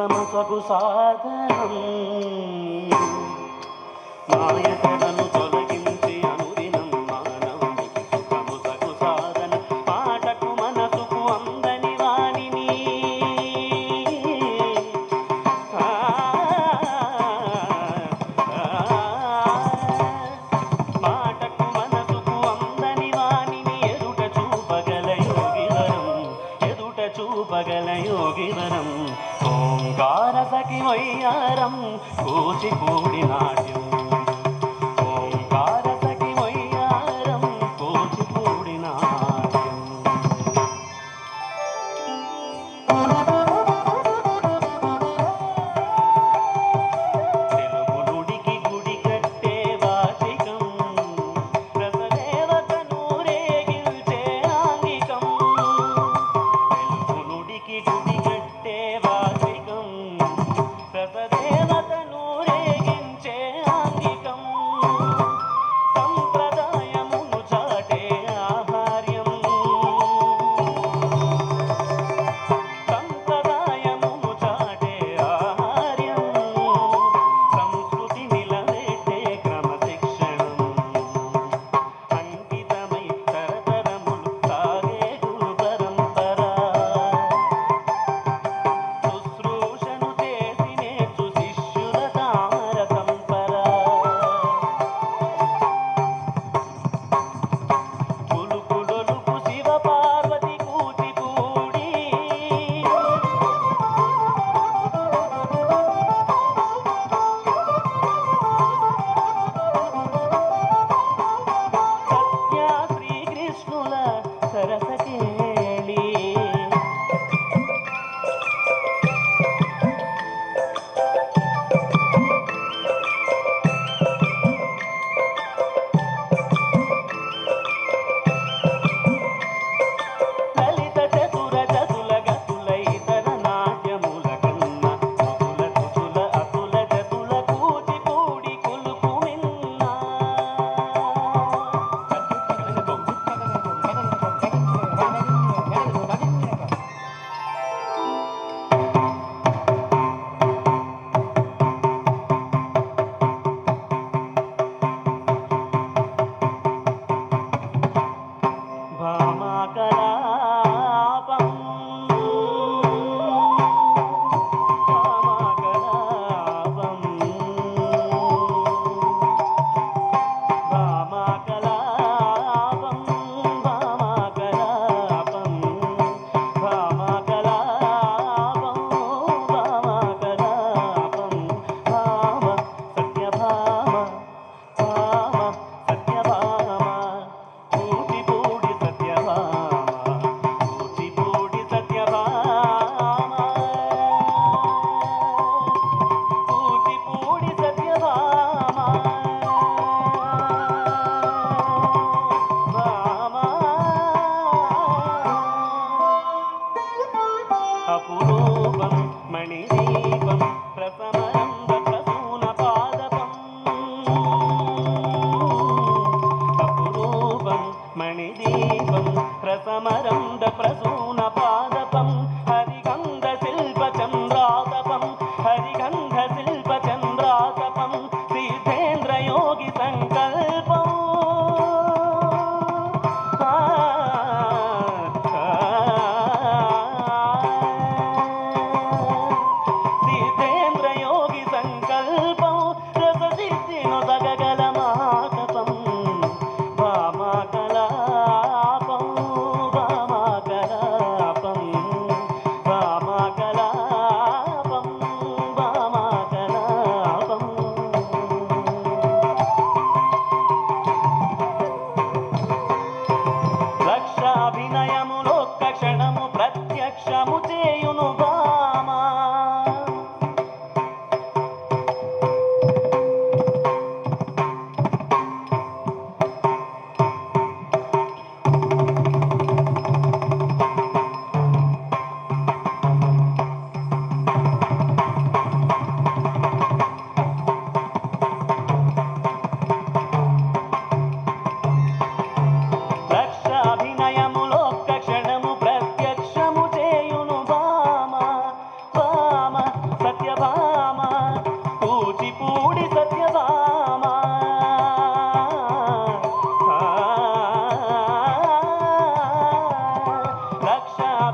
మానవునికి సగు సాధనం మాయతెరను తొలగించి కూచిపూడి నాట్యం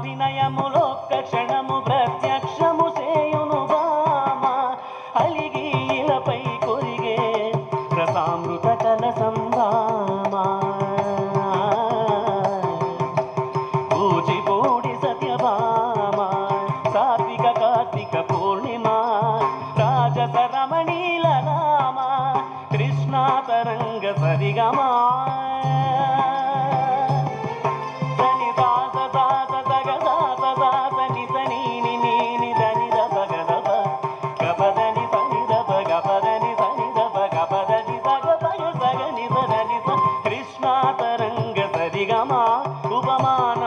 వినయములొక్క క్షణము ప్రత్యక్షము చేయును బామ. అలిగి ఇలపై కొరిగే రసామృత కల సంభామా కూచిపూడి సత్యభామ. సాత్విక కార్తీక పూర్ణిమ. రాజస రమణీల రామ కృష్ణా తరంగ సరిగమా. প্রমাণ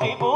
people.